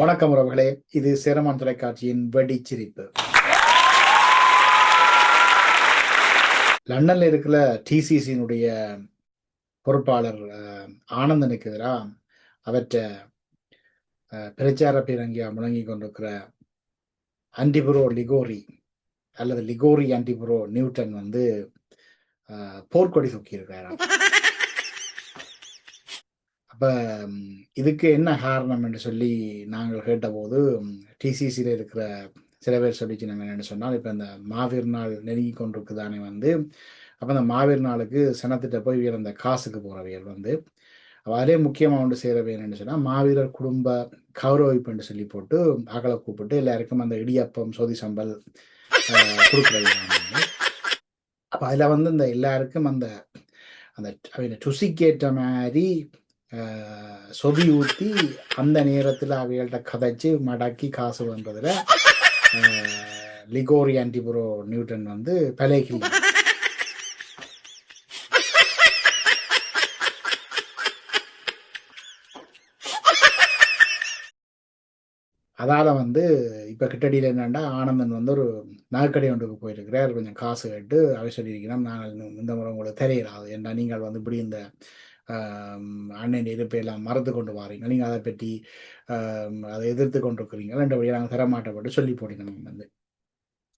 வணக்கம் உறவுகளே. இது சேரமான் தொலைக்காட்சியின் வெடிச்சிரிப்பு. லண்டன்ல இருக்கிற டிசிசியினுடைய பொறுப்பாளர் ஆனந்தனுக்கு எதிராக அவற்றை பிரச்சார பீரங்கியா முழங்கி கொண்டிருக்கிற ஆன்டிபுரோ லிகோரி அல்லது லிகோரி ஆன்டிபுரோ நியூட்டன் வந்து போர்க்கொடி தூக்கி அப்போ இதுக்கு என்ன காரணம் என்று சொல்லி நாங்கள் கேட்டபோது டிசிசியில் இருக்கிற சில பேர் சொல்லிச்சு நம்ம என்னென்னு சொன்னால் இப்போ இந்த மாவீர் நாள் நெருங்கி கொண்டிருக்குதானே வந்து அப்போ அந்த மாவீர் நாளுக்கு சனத்திட்ட போய் வீர அந்த காசுக்கு போகிறவியல் வந்து அதே முக்கியமாக ஒன்று சேரவே என்னென்னு சொன்னால் மாவீரர் குடும்ப கௌரவிப்புன்னு சொல்லி போட்டு அகலை கூப்பிட்டு எல்லாருக்கும் அந்த இடியப்பம் சோதி சம்பல் கொடுக்குறது அப்போ அதில் வந்து இந்த எல்லாருக்கும் அந்த அந்த அவங்க மாதிரி சொதி ஊற்றி அந்த நேரத்தில் அவைகள்ட்ட கதைச்சு மடக்கி காசு வந்ததில் லிகோரி ஆன்டிபுரோ நியூட்டன் வந்து பலேகில் அதால் வந்து இப்போ கிட்டடியில் என்னென்னா ஆனந்தன் வந்து ஒரு நகைக்கடை ஒன்றுக்கு போயிருக்கிறார். கொஞ்சம் காசு கேட்டு அவை சொல்லியிருக்கிறோம் நாங்கள் இந்த- முறை உங்களுக்கு தெரியலாது ஏன்னா நீங்கள் வந்து இப்படி இந்த அண்ணன் இருப்பை எல்லாம் மறந்து கொண்டு வாரீங்க? நீங்கள் அதை பற்றி அதை எதிர்த்து கொண்டிருக்கிறீங்க. ரெண்டு வழியாக நாங்கள் தரமாட்டப்பட்டு சொல்லி போட்டினோம் வந்து.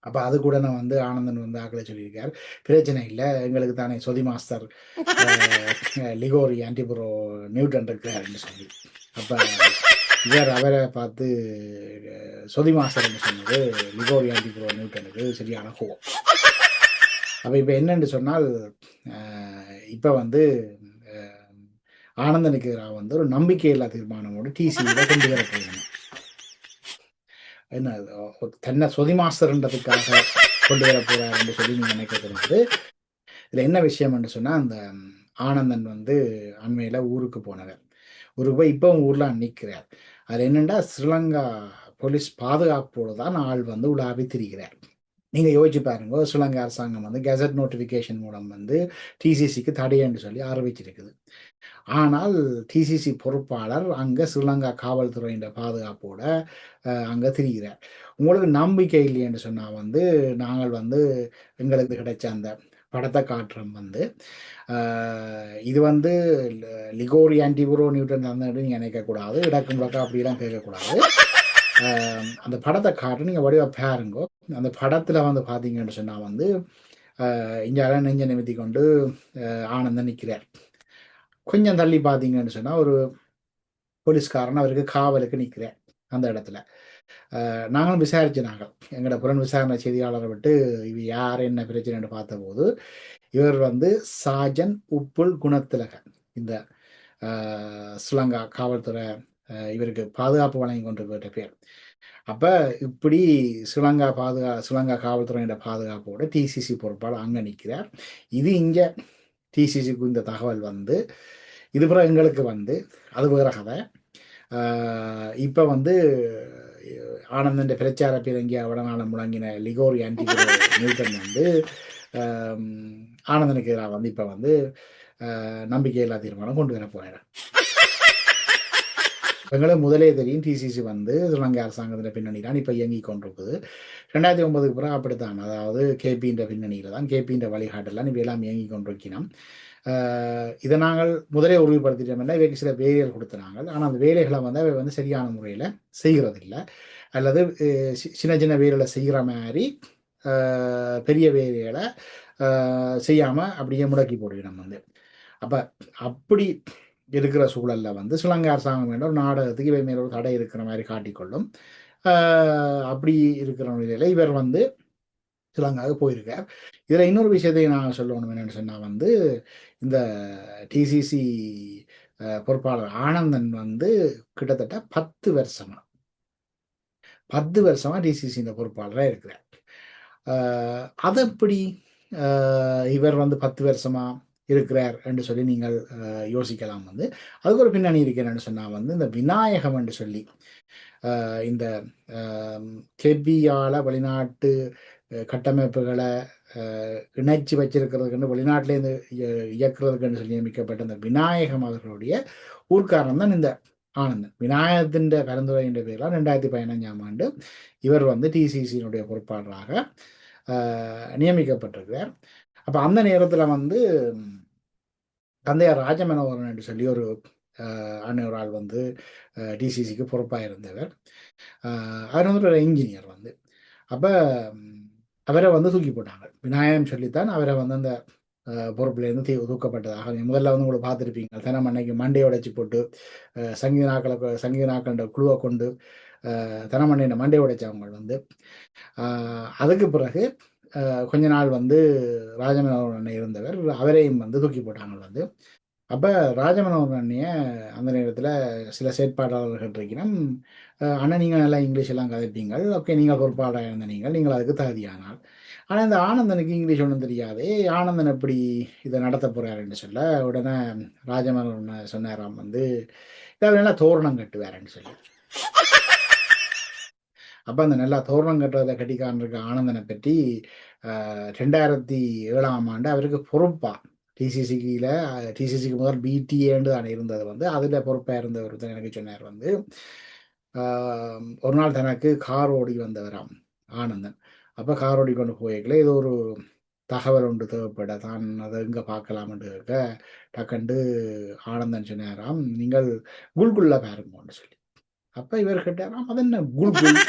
அப்போ அது கூட நான் வந்து ஆனந்தன் வந்து ஆக்களை சொல்லியிருக்கார். பிரச்சனை இல்லை எங்களுக்கு தானே சொதி மாஸ்டர் லிகோரி ஆன்டிபுரோ நியூட்டன் இருக்காருன்னு சொல்லி. அப்போ இவர் அவரை பார்த்து சொதி மாஸ்டர்னு சொன்னது லிகோரி ஆன்டிபுரோ நியூட்டனுக்கு சரியான கோவம் அப்போ இப்போ என்னன்னு சொன்னால் இப்போ வந்து ஆனந்தனுக்கு எதிராக வந்து ஒரு நம்பிக்கையில்லா தீர்மானமோடு டிசியில் கொண்டு வர போகணும் என்ன அது, தன்னை சொதி மாஸ்டர்ன்றதுக்காக கொண்டு வர என்று சொல்லி நீங்க நினைக்கக்கூடாது இதுல என்ன விஷயம்னு சொன்னா அந்த ஆனந்தன் வந்து அண்மையில ஊருக்கு போனவர். ஊருக்கு போய் இப்போ ஊர்ல நிற்கிறார் அது என்னண்டா ஸ்ரீலங்கா போலீஸ் பாதுகாப்போடு தான் ஆள் வந்து உலாவி திரிகிறார் நீங்கள் யோசிச்சு பாருங்க. ஸ்ரீலங்கா அரசாங்கம் வந்து கெசட் நோட்டிஃபிகேஷன் மூலம் வந்து டிசிசிக்கு தடைன்னு சொல்லி ஆரம்பிச்சிருக்குது ஆனால் டிசிசி பொறுப்பாளர் அங்கே ஸ்ரீலங்கா காவல்துறையின் பாதுகாப்போட அங்கே திரிகிறார். உங்களுக்கு நம்பிக்கை இல்லைன்னு சொன்னால் வந்து நாங்கள் வந்து எங்களுக்கு கிடைச்ச அந்த படத்தை காட்டுறோம் வந்து. இது வந்து லிகோரி ஆன்டிபுரோ நியூட்டன் அந்த நீங்கள் நினைக்கக்கூடாது. இடக்கு முடக்கா அப்படிலாம் கேட்கக்கூடாது. அந்த படத்தை காட்டு நீங்கள் வடிவாக பாருங்கோ. அந்த படத்தில் வந்து பார்த்தீங்கன்னு சொன்னால் வந்து இங்கே நெஞ்ச நிமித்தி கொண்டு ஆனந்தம் ஆனந்தன் நிற்கிறார் கொஞ்சம் தள்ளி பார்த்தீங்கன்னு சொன்னால் ஒரு போலீஸ்காரன் அவருக்கு காவலுக்கு நிற்கிறார் அந்த இடத்துல. நாங்களும் விசாரிச்சு நாங்கள். எங்களோட புலன் விசாரணை செய்தியாளரை விட்டு இவர் யார்? என்ன பிரச்சனைன்னு பார்த்தபோது இவர் வந்து சாஜன் உப்புல் குணத்திலக இந்த அஹ், ஸ்ரீலங்கா காவல்துறை இவருக்கு பாதுகாப்பு வழங்கி கொண்டு போயிட்ட பேர். அப்ப இப்படி ஸ்ரீலங்கா பாதுகா ஸ்ரீலங்கா காவல்துறையோட பாதுகாப்போட டிசிசி பொறுப்பாளர் அங்க நிற்கிறார் இது இங்க டிசிசிக்கு இந்த தகவல் வந்து இது பிறகு எங்களுக்கு வந்து அது வேற கதை. இப்ப வந்து ஆனந்தன் பிரச்சார பீரங்கியா வடநாளம் முழங்கின லிகோரி ஆன்டிபுரோ நியூட்டன் வந்து ஆனந்தனுக்கு எதிராக வந்து இப்ப வந்து நம்பிக்கையில்லா தீர்மானம் கொண்டு வர போறாரு. எங்களுக்கு முதலே தெரியும். டிசிசி வந்து ஸ்ரீலங்கா அரசாங்கத்தின் பின்னணி தான் இப்போ இயங்கி கொண்டிருக்குது. ரெண்டாயிரத்தி ஒன்பதுக்கு பிறகு அப்படித்தான். அதாவது கேபின்ற பின்னணியில் தான் கேபின்ற வழிகாட்டெல்லாம் இப்போ எல்லாம் இயங்கி கொண்டிருக்கிறோம் இதை நாங்கள் முதலே உறுதிப்படுத்திட்டோம்னா இவைக்கு சில வேலைகள் கொடுத்துனாங்க ஆனால் அந்த வேலைகளை வந்து அவை வந்து சரியான முறையில் செய்கிறதில்ல. அல்லது சி- சின்ன சின்ன வேலைகளை செய்கிற மாதிரி பெரிய வேலைகளை செய்யாமல் அப்படியே முடக்கி போடுகிறோம் வந்து அப்போ அப்படி இருக்கிற சூழலில் வந்து ஸ்ரீலங்கா அரசாங்கம் என்ற ஒரு நாடகத்துக்கு இவை மேல ஒரு தடை இருக்கிற மாதிரி காட்டிக்கொள்ளும். அப்படி இருக்கிற நிலையில் இவர் வந்து ஸ்ரீலங்காவுக்கு போயிருக்கார். இதில் இன்னொரு விஷயத்தை நான் சொல்லணும் என்னென்னு சொன்னால் வந்து இந்த டிசிசி பொறுப்பாளர் ஆனந்தன் வந்து கிட்டத்தட்ட பத்து வருஷமா பத்து வருஷமா டிசிசி இந்த பொறுப்பாளராக இருக்கிறார். ஆஹ் அது எப்படி இவர் வந்து பத்து வருஷமா இருக்கிறார் என்று சொல்லி நீங்கள் யோசிக்கலாம் வந்து. அதுக்கு ஒரு பின்னணி இருக்கிறேன்னு சொன்னா வந்து இந்த விநாயகம் என்று சொல்லி இந்த கெபியால வெளிநாட்டு கட்டமைப்புகளை இணைச்சி வச்சிருக்கிறதுக்குன்னு வெளிநாட்டிலேருந்து இயக்குறதுக்குன்னு சொல்லி நியமிக்கப்பட்ட இந்த விநாயகம் அவர்களுடைய ஊர்க்காரன் தான் இந்த ஆனந்தன். விநாயகத்தின் பரிந்துரையின் பேரில் ரெண்டாயிரத்தி பதினஞ்சாம் ஆண்டு இவர் வந்து டிசிசியினுடைய பொறுப்பாளராக நியமிக்கப்பட்டிருக்கிறார். அப்போ அந்த நேரத்தில் வந்து தந்தையார் ராஜமனோகரன் என்று சொல்லி ஒரு அண்ணன் ஒரு ஆள் வந்து டிசிசிக்கு பொறுப்பாக இருந்தவர் அவர் வந்து ஒரு இன்ஜினியர் வந்து. அப்போ அவரை வந்து தூக்கி போட்டாங்க. விநாயகம் சொல்லித்தான் அவரை வந்து அந்த பொறுப்புலேருந்து தீ தூக்கப்பட்டதாக. முதல்ல வந்து உங்களை பார்த்துருப்பீங்க. தினம் அன்னைக்கு மண்டையை உடைச்சி போட்டு சங்கீத நாக்களை சங்கீத நாக்கள குழுவை கொண்டு தனமண்ணையின மண்டை உடைச்சவங்க வந்து. அதுக்கு பிறகு கொஞ்ச நாள் வந்து ராஜமனோகரன் இருந்தவர். அவரையும் வந்து தூக்கி போட்டாங்க வந்து. அப்போ ராஜமனோகர் அண்ணியை அந்த நேரத்தில் சில செயற்பாட்டாளர்கள் இருக்கிறோம் அண்ணன் நீங்கள் நல்லா இங்கிலீஷ் எல்லாம் கதைப்பீங்கள் ஓகே நீங்கள் பொறுப்பாளராக இருந்த நீங்கள். நீங்கள் அதுக்கு தகுதியானால். ஆனால் இந்த ஆனந்தனுக்கு இங்கிலீஷ் ஒன்றும் தெரியாது ஆனந்தன் எப்படி இதை நடத்த போகிறாருன்னு சொல்ல உடனே ராஜமனோகரன் சொன்னாராம் வந்து இதை நல்லா தோரணம் கட்டுவாருன்னு சொல்லி. அப்போ அந்த நல்லா தோரணம் கட்டுறதை கட்டிக்கான் இருக்க ஆனந்தனை பற்றி ரெண்டாயிரத்தி ஏழாம் ஆண்டு அவருக்கு பொறுப்பா. டிசிசிக்கியில் டிசிசிக்கு முதல் பிடிஏன்னு தான் இருந்தது வந்து. அதில் பொறுப்பாக இருந்தவர் தான் எனக்கு சொன்னார் வந்து. ஒரு நாள் தனக்கு கார் ஓடி வந்தவராம் ஆனந்தன். அப்போ கார் ஓடி கொண்டு போய்க்கல இது ஒரு தகவல் ஒன்று தேவைப்பட தான் அதை எங்கே பார்க்கலாம்னு இருக்க டக்குண்டு ஆனந்தன் சொன்னாராம் நீங்கள் குல்குல்ல பாருங்கன்னு சொல்லி. அப்போ இவர் கேட்டாராம் அது என்ன குல்குல்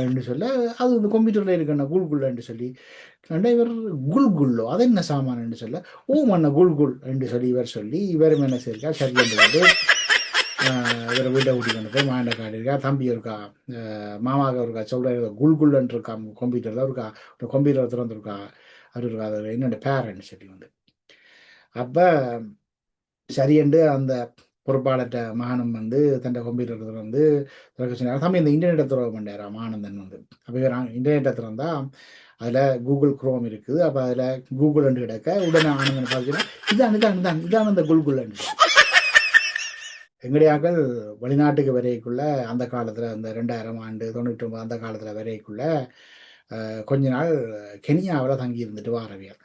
என்று சொல்ல அது வந்து கம்ப்யூட்டரில் இருக்கண்ணா குல்குல் என்று சொல்லி கண்ட இவர் குல் குல்லோ அது என்ன சாமான்? என்று சொல்ல ஓ மண்ண குல் குல் என்று சொல்லி இவர் சொல்லி இவரும் என்ன செய்யிருக்கார் சரி என்று வந்து இவரை வீட்டை கூட்டி கொண்டு போய் மாண்ட காட்டியிருக்கா தம்பி இருக்கா மாமாவுக்கு இருக்கா சொல்கிற குல் குல்ன்னு இருக்கா தான் இருக்கா ஒரு கம்ப்யூட்டர் திறந்துருக்கா அவர் இருக்கா அது என்னோட பேரண்ட் சொல்லி வந்து. அப்போ என்று அந்த பொறுப்பாளர்கிட்ட மகனும் வந்து தன் கம்ப்யூட்டர் வந்து திறக்க சொன்னார். தம்பி இந்த இன்டர்நெட்டை திறக்க மாட்டாராம் ஆனந்தன் வந்து. அப்போ இவர் இன்டர்நெட்டை திறந்தா அதில் கூகுள் குரோம் இருக்குது. அப்போ அதில் கூகுள் அண்டு கிடக்க உடனே ஆனந்தன் பார்த்தீங்கன்னா இதான் இதான் இதான் இதான் அந்த குல்குல் எங்கடியாக்கள் வெளிநாட்டுக்கு வரைக்குள்ள அந்த காலத்தில் அந்த ரெண்டாயிரம் ஆண்டு தொண்ணூற்றி ஒன்பது அந்த காலத்தில் வரைக்குள்ள கொஞ்ச நாள் கெனியாவில் தங்கி இருந்துட்டு வாரவியல்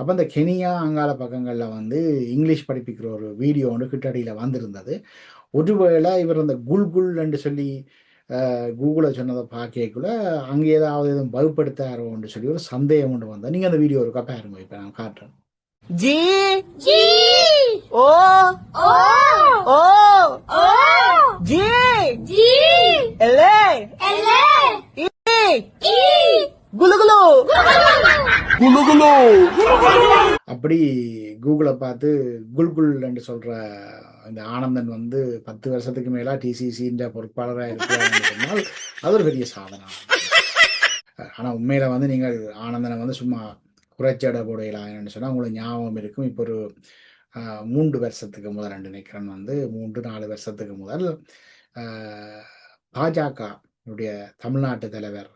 அப்போ அந்த கெனியா அங்கால பக்கங்களில் வந்து இங்கிலீஷ் படிப்பிக்கிற ஒரு வீடியோ ஒன்று கிட்டடியில் வந்திருந்தது. ஒருவேளை இவர் அந்த குல் என்று சொல்லி கூகுளை சொன்னதை பார்க்கக்குள்ள அங்கே ஏதாவது எதுவும் வகுப்படுத்தாரோன்னு சொல்லி ஒரு சந்தேகம் ஒன்று வந்தால் நீங்கள் அந்த வீடியோ இருக்கா? பாருங்க. இப்போ நான் காட்டுறேன். G G O O O O G G L L E E Kullu குலு அப்படி கூகுளை பார்த்து குல்குல் என்று சொல்ற இந்த ஆனந்தன் வந்து பத்து வருஷத்துக்கு மேலா டிசிசின்ற பொறுப்பாளராக இருக்கிறார் சொன்னால் அது ஒரு பெரிய சாதனை. ஆனா உண்மையில வந்து நீங்கள் ஆனந்தனை வந்து சும்மா குறைச்சட போடையிலாம் என்னன்னு சொன்னால் உங்களுக்கு ஞாபகம் இருக்கும். இப்போ ஒரு மூன்று வருஷத்துக்கு முதல் ரெண்டு நினைக்கிறேன் வந்து மூன்று நாலு வருஷத்துக்கு முதல் பாஜக தமிழ்நாட்டு தலைவர்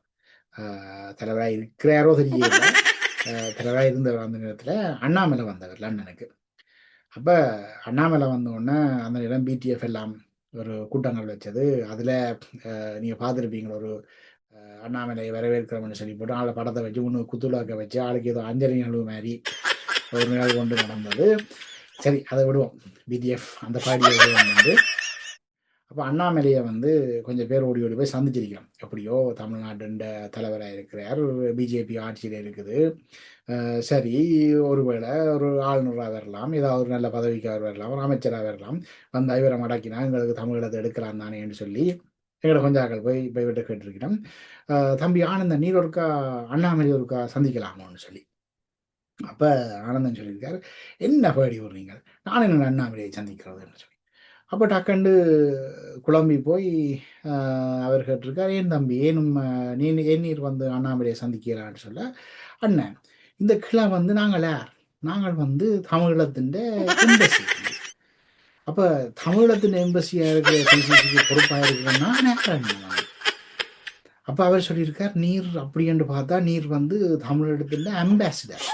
தலைவராக இருக்கிறாரோ தெரியல தலைவராக இருந்தவர் அந்த நேரத்தில் அண்ணாமலை வந்தவர் லண்டனுக்கு அப்போ அண்ணாமலை வந்தோடனே அந்த நேரம் பிடிஎஃப் எல்லாம் ஒரு கூட்டங்கள் வச்சது. அதில் நீங்கள் பார்த்துருப்பீங்க ஒரு அண்ணாமலை வரவேற்கிறோம்னு சொல்லி போட்டு ஆளை படத்தை வச்சு ஒன்று குத்துலாக்க வச்சு ஆளுக்கு ஏதோ அஞ்சலி நிகழ்வு மாதிரி ஒரு நிகழ்வு கொண்டு நடந்தது. சரி அதை விடுவோம். பிடிஎஃப் அந்த பாடியை வந்து அப்போ அண்ணாமலையை வந்து கொஞ்சம் பேர் ஓடி ஓடி போய் சந்திச்சிருக்கிறோம். எப்படியோ தமிழ்நாட்டுன்ற தலைவராக இருக்கிறார். பிஜேபி ஆட்சியில் இருக்குது. சரி ஒருவேளை ஒரு ஆளுநராக வரலாம். ஏதாவது ஒரு நல்ல பதவிக்காக வரலாம். ஒரு அமைச்சராக வரலாம். வந்து ஐவரை மடக்கினா எங்களுக்கு தமிழகத்தை எடுக்கலாம் தானேன்னு சொல்லி எங்களை கொஞ்சம் போய் போய் விட்டு கேட்டிருக்கிறோம். தம்பி ஆனந்தன் நீர் ஒருக்கா அண்ணாமலை ஒருக்கா சந்திக்கலாமோன்னு சொல்லி. அப்போ ஆனந்தன் சொல்லியிருக்காரு என்ன பேடி விடுறீங்க நான் என்ன அண்ணாமலையை சந்திக்கிறதுன்னு சொல்லி. அப்போ டக்கண்டு குழம்பி போய் அவர் கேட்டிருக்கார் ஏன் தம்பி ஏனும் நீ ஏன் நீர் வந்து அண்ணாமலையை சந்திக்கிறான்னு சொல்ல? அண்ணன் இந்த கிளை வந்து நாங்கள் யார்? நாங்கள் வந்து தமிழத்தின் எம்பசி. அப்போ தமிழத்தின் எம்பசியாக இருக்கிற பிசிசிக்கு பொறுப்பாக இருக்கிறோம்னா நேரம் அப்போ அவர் சொல்லியிருக்கார் நீர் அப்படி என்று பார்த்தா நீர் வந்து தமிழகத்தில் அம்பாசிடர்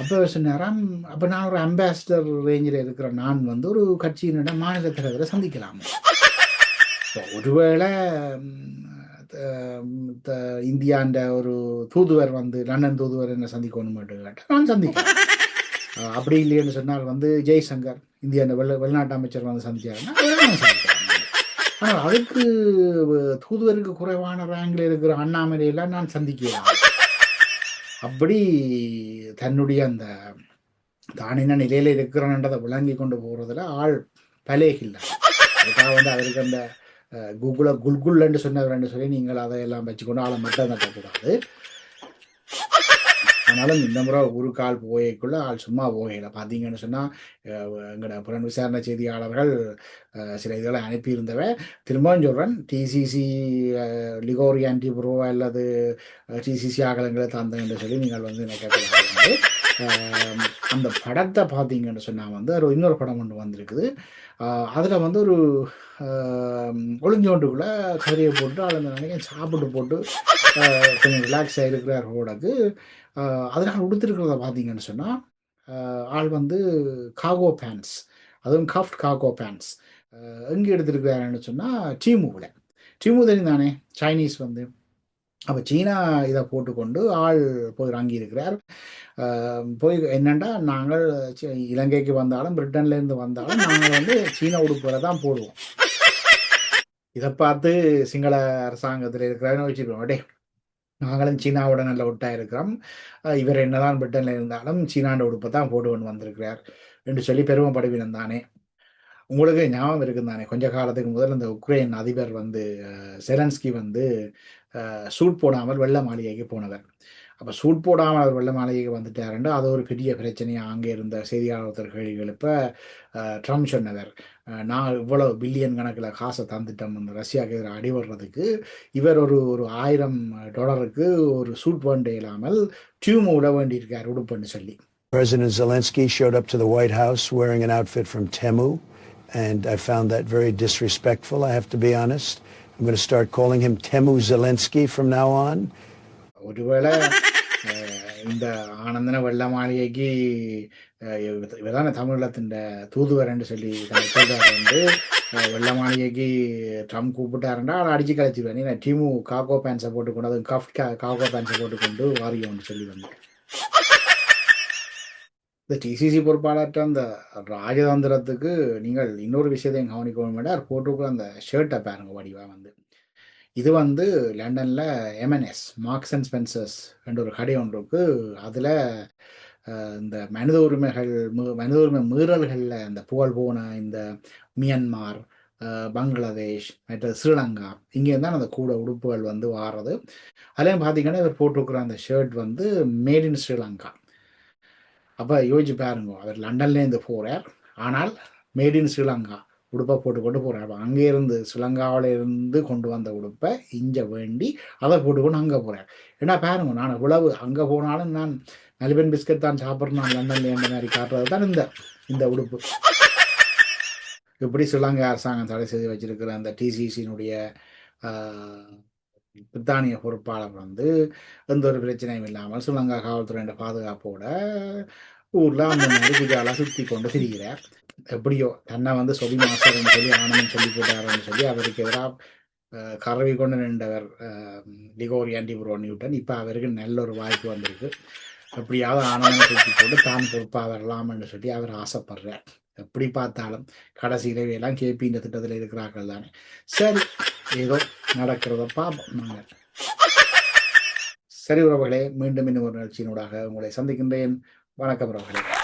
அப்போ நேரம் அப்போ நான் ஒரு அம்பாசிடர் ரேஞ்சில் இருக்கிற நான் வந்து ஒரு கட்சியினிடம் மாநில தலைவரை சந்திக்கலாம்? ஒருவேளை இந்தியாண்ட ஒரு தூதுவர் வந்து லண்டன் தூதுவர் என்ன சந்திக்கணும் கேட்டால் நான் சந்திக்கிறேன். அப்படி இல்லைன்னு சொன்னால் வந்து ஜெய்சங்கர் இந்திய வெளி வெளிநாட்டு அமைச்சர் வந்து சந்திச்சாருன்னா ஆனால் அதுக்கு தூதுவருக்கு குறைவான ரேங்கில் இருக்கிற அண்ணாமலையெல்லாம் நான் சந்திக்கிறேன் அப்படி தன்னுடைய அந்த தான் என்ன நிலையில இருக்கிறன்றதை விளங்கி கொண்டு போறதுல ஆள் பலேகில்லை. அதுக்காக வந்து அவருக்கு அந்த அஹ், குகுல குல்குல்லன்னு சொன்னவர்னு சொல்லி நீங்கள் அதையெல்லாம் வச்சுக்கொண்டு ஆளை மட்டும் தட்டக்கூடாது ஆனாலும் இந்த முறை ஒரு கால் போகைக்குள்ள ஆள் சும்மா போகல பார்த்தீங்கன்னு சொன்னால் எங்களோட புலன் விசாரணை செய்தியாளர்கள் சில இதெல்லாம் அனுப்பியிருந்தவ திரும்பவும் சொல்கிறேன் டிசிசி லிகோரி ஆன்டி ப்ரோ அல்லது டிசிசி ஆகலங்களை தந்தங்கன்னு சொல்லி நீங்கள் வந்து எனக்கு கேட்கக்கூடாது. அந்த படத்தை பார்த்தீங்கன்னு சொன்னால் வந்து ஒரு இன்னொரு படம் ஒன்று வந்திருக்குது. அதில் வந்து ஒரு ஒளிஞ்சோண்டுக்குள்ளே கதையை போட்டு அதில் நினைக்க சாப்பிட்டு போட்டு கொஞ்சம் ரிலாக்ஸ் ஆகிருக்கிறார் ரோடக்கு அதனால் உடுத்திருக்கிறத பார்த்தீங்கன்னு சொன்னால் ஆள் வந்து காகோ பேண்ட்ஸ் அதுவும் காஃப்ட் காகோ பேண்ட்ஸ் எங்கே எடுத்திருக்கிறாருன்னு சொன்னால் டீமுவில் டீமு தெரியும் தானே சைனீஸ் வந்து. அப்போ சீனா இதை போட்டுக்கொண்டு ஆள் போய் இறங்கியிருக்கிறார். போய் என்னண்டா நாங்கள் இலங்கைக்கு வந்தாலும் பிரிட்டன்லேருந்து வந்தாலும் நாங்கள் வந்து சீன உடுப்புகளை தான் போடுவோம். இதை பார்த்து சிங்கள அரசாங்கத்தில் இருக்கிறவங்க வச்சுருப்போம் டே நாங்களும் சீனாவோட நல்ல ஒட்டா இருக்கிறோம். இவர் என்னதான் பிரிட்டன்ல இருந்தாலும் சீனாண்ட உடுப்பை தான் போடுவோன்னு வந்திருக்கிறார். என்று சொல்லி பெருமைப்படுவினம் தானே. உங்களுக்கு ஞாபகம் இருக்கும் தானே. கொஞ்ச காலத்துக்கு முதல் இந்த உக்ரைன் அதிபர் வந்து செலன்ஸ்கி வந்து சூட் போடாமல் வெள்ள மாளிகைக்கு போனவர். அப்போ சூட் போடாமல் அவர் வெள்ள மாளிகைக்கு வந்துட்டாருண்டு அது ஒரு பெரிய பிரச்சனையாக அங்கே இருந்த செய்தியாளர் கேள்வி எழுப்ப ட்ரம்ப் சொன்னவர். நான் இவ்வளோ பில்லியன் கணக்கில் காசை தந்துட்டோம் இந்த ரஷ்யாவுக்கு எதிராக அடிபடுறதுக்கு இவர் ஒரு ஒரு ஆயிரம் டாலருக்கு ஒரு சூட் வேண்ட இல்லாமல் டியூம் விட வேண்டியிருக்கார் உடுப்புன்னு சொல்லி. President Zelensky showed up to the White House wearing an outfit from Temu, and I found that very disrespectful, I have to be honest. I'm going to start calling him Temu Zelensky from now on. ஒருவேளை அஹ், இந்த ஆனந்தன வெள்ள மாளிகைக்கு அஹ், இவ- இவர்தானே தமிழத்தின் தூதுவரன்னு சொல்லி தன்னை சொல்றாரு வந்து அஹ், வெள்ள மாளிகைக்கு ட்ரம்ப் கூப்பிட்டாருண்டா அதை அடிச்சு கழிச்சிருவேன் நீ டீமு காக்கோ பேண்ட்ஸை போட்டுக்கொண்டு அதுவும் கஃப் காக்கோ பேண்ட்ஸை போட்டுக்கொண்டு வாரியம்னு சொல்லி வந்து இந்த டிசிசி பொறுப்பாளர்கிட்ட அந்த ராஜதந்திரத்துக்கு நீங்கள் இன்னொரு விஷயத்தையும் கவனிக்க வேண்டாம். போட்டிருக்கிற அந்த ஷர்ட்டை பாருங்க வடிவாக வந்து. இது வந்து லண்டனில் எம்என்எஸ் மார்க்ஸ் அண்ட் ஸ்பென்சர்ஸ் என்ற ஒரு கடை ஒன்று இருக்கு. அதில் இந்த மனித உரிமைகள் மனித உரிமை மீறல்களில் இந்த புகழ் போன இந்த மியன்மார் பங்களாதேஷ் மற்ற ஸ்ரீலங்கா இங்கே தான் அந்த கூட உடுப்புகள் வந்து வாடுறது அதுலேயும் பார்த்தீங்கன்னா இவர் போட்டிருக்கிற அந்த ஷர்ட் வந்து மேட் இன் ஸ்ரீலங்கா. அப்போ யோசிச்சு பாருங்க அவர் லண்டன்லேருந்து போகிறார் ஆனால் மேட் இன் ஸ்ரீலங்கா உடுப்பை போட்டு கொண்டு போகிறார் அப்போ அங்கே இருந்து ஸ்ரீலங்காவில இருந்து கொண்டு வந்த உடுப்பை இங்கே வேண்டி அதை போட்டுக்கொண்டு அங்கே போகிறார் ஏன்னா பாருங்க நான் இவ்வளவு அங்கே போனாலும் நான் நலிபன் பிஸ்கட் தான் சாப்பிட்றேன் நான் லண்டன்ல என்ற மாதிரி காட்டுறது தான் இந்த இந்த உடுப்பு. இப்படி ஸ்ரீலங்கா அரசாங்கம் தடை செய்து வச்சிருக்கிற அந்த டிசிசியினுடைய பிரித்தானிய பொறுப்பாளர் வந்து எந்த ஒரு பிரச்சனையும் இல்லாமல் ஸ்ரீலங்கா காவல்துறையோட பாதுகாப்போட ஊர்ல அந்த மாதிரி குஜாலா சுத்தி கொண்டு திரிகிறார். எப்படியோ தன்னை வந்து சொல்லி மாஸ்டர்னு சொல்லி ஆனந்தம் சொல்லி போட்டாருன்னு சொல்லி அவருக்கு எதிராக கறவி கொண்டு நின்றவர் அஹ், லிகோரி ஆண்டிபுரோ நியூட்டன். இப்போ அவருக்கு நல்ல ஒரு வாய்ப்பு வந்திருக்கு. எப்படியாவது ஆனந்தம் சுற்றி போட்டு தான் பொறுப்பாக வரலாம்னு சொல்லி அவர் ஆசைப்படுறார். எப்படி பார்த்தாலும் கடைசியில எல்லாம் கேபி இந்த திட்டத்தில் இருக்கிறார்கள் தானே. சரி. ஏதோ நடக்கிறத பார்ப்போம் நாங்கள் சரி உறவுகளே மீண்டும் இன்னும் ஒரு நிகழ்ச்சியினூடாக உங்களை சந்திக்கின்றேன். வணக்கம் உறவுகளே.